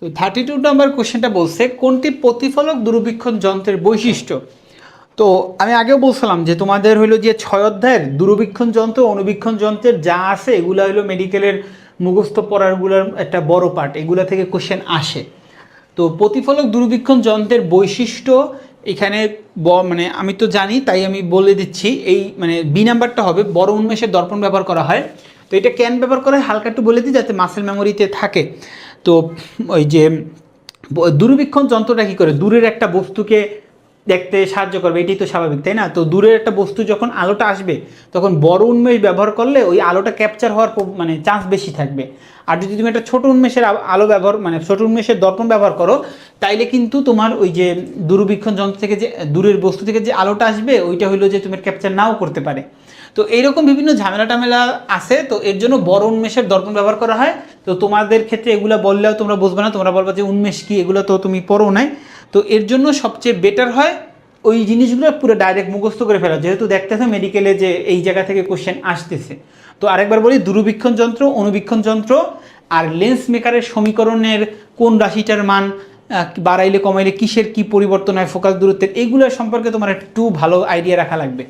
তো thirty two number কোশ্চেনটা বলছে, কোনটি প্রতিফলক দূরবীক্ষণ যন্ত্রের বৈশিষ্ট্য? তো আমি আগেও বলছিলাম যে তোমাদের হলো যে ছয় অধ্যায়ের দূরবীক্ষণ যন্ত্র, অনুবীক্ষণ যন্ত্রের যা আছে, এগুলো হলো মেডিকেলের মুখস্থ পড়ারগুলোর একটা বড় পার্ট এগুলো থেকে কোশ্চেন আসে। তো প্রতিফলক দূরবীক্ষণ যন্ত্রের বৈশিষ্ট্য এখানে ব- মানে আমি তো জানি, তাই আমি বলে দিচ্ছি, এই মানে বি নাম্বারটা হবে, বড় উন্মেষের দর্পণ ব্যবহার করা হয়। তো এটা ক্যান ব্যবহার করা হালকা একটু বলে দিই যাতে মাসেল মেমোরিতে থাকে। তো ওই যে দূরবীক্ষণ যন্ত্রটা কী করে? দূরের একটা বস্তুকে দেখতে সাহায্য করবে, এটাই তো স্বাভাবিক, তাই না? তো দূরের একটা বস্তু যখন আলোটা আসবে, তখন বড় উন্মেষ ব্যবহার করলে ওই আলোটা ক্যাপচার হওয়ার মানে চান্স বেশি থাকবে। আর যদি তুমি একটা ছোটো উন্মেষের আলো ব্যবহার মানে ছোটো উন্মেষের দর্পণ ব্যবহার করো তাইলে কিন্তু তোমার ওই যে দূরবীক্ষণ যন্ত্র থেকে যে, দূরের বস্তু থেকে যে আলোটা আসবে, ওইটা হইল যে তুমি ক্যাপচার নাও করতে পারে। তো এইরকম বিভিন্ন ঝামেলা টামেলা আছে, তো এর জন্য বড় উন্মেষের দর্পণ ব্যবহার করা হয়। তো তোমাদের ক্ষেত্রে এগুলো বললেও তোমরা বুঝবে না, তোমরা বলবা যে উন্মেষ কি, এগুলো তো তুমি পড়ো নাই। তো এর জন্য সবচেয়ে বেটার হয় ওই জিনিসগুলো পুরো ডাইরেক্ট মুখস্থ করে ফেলা। যেহেতু দেখতেছে মেডিকেলে যে এই জায়গা থেকে কোশ্চেন আসতেছে। তো আরেকবার বলি, দূরবীক্ষণ যন্ত্র, অনুবীক্ষণ যন্ত্র আর লেন্স মেকারের সমীকরণের কোন রাশিটার মান বাড়াইলে, কমাইলে কিসের কি পরিবর্তন হয়, ফোকাস দূরত্বের, এগুলো সম্পর্কে তোমার একটু ভালো আইডিয়া রাখা লাগবে।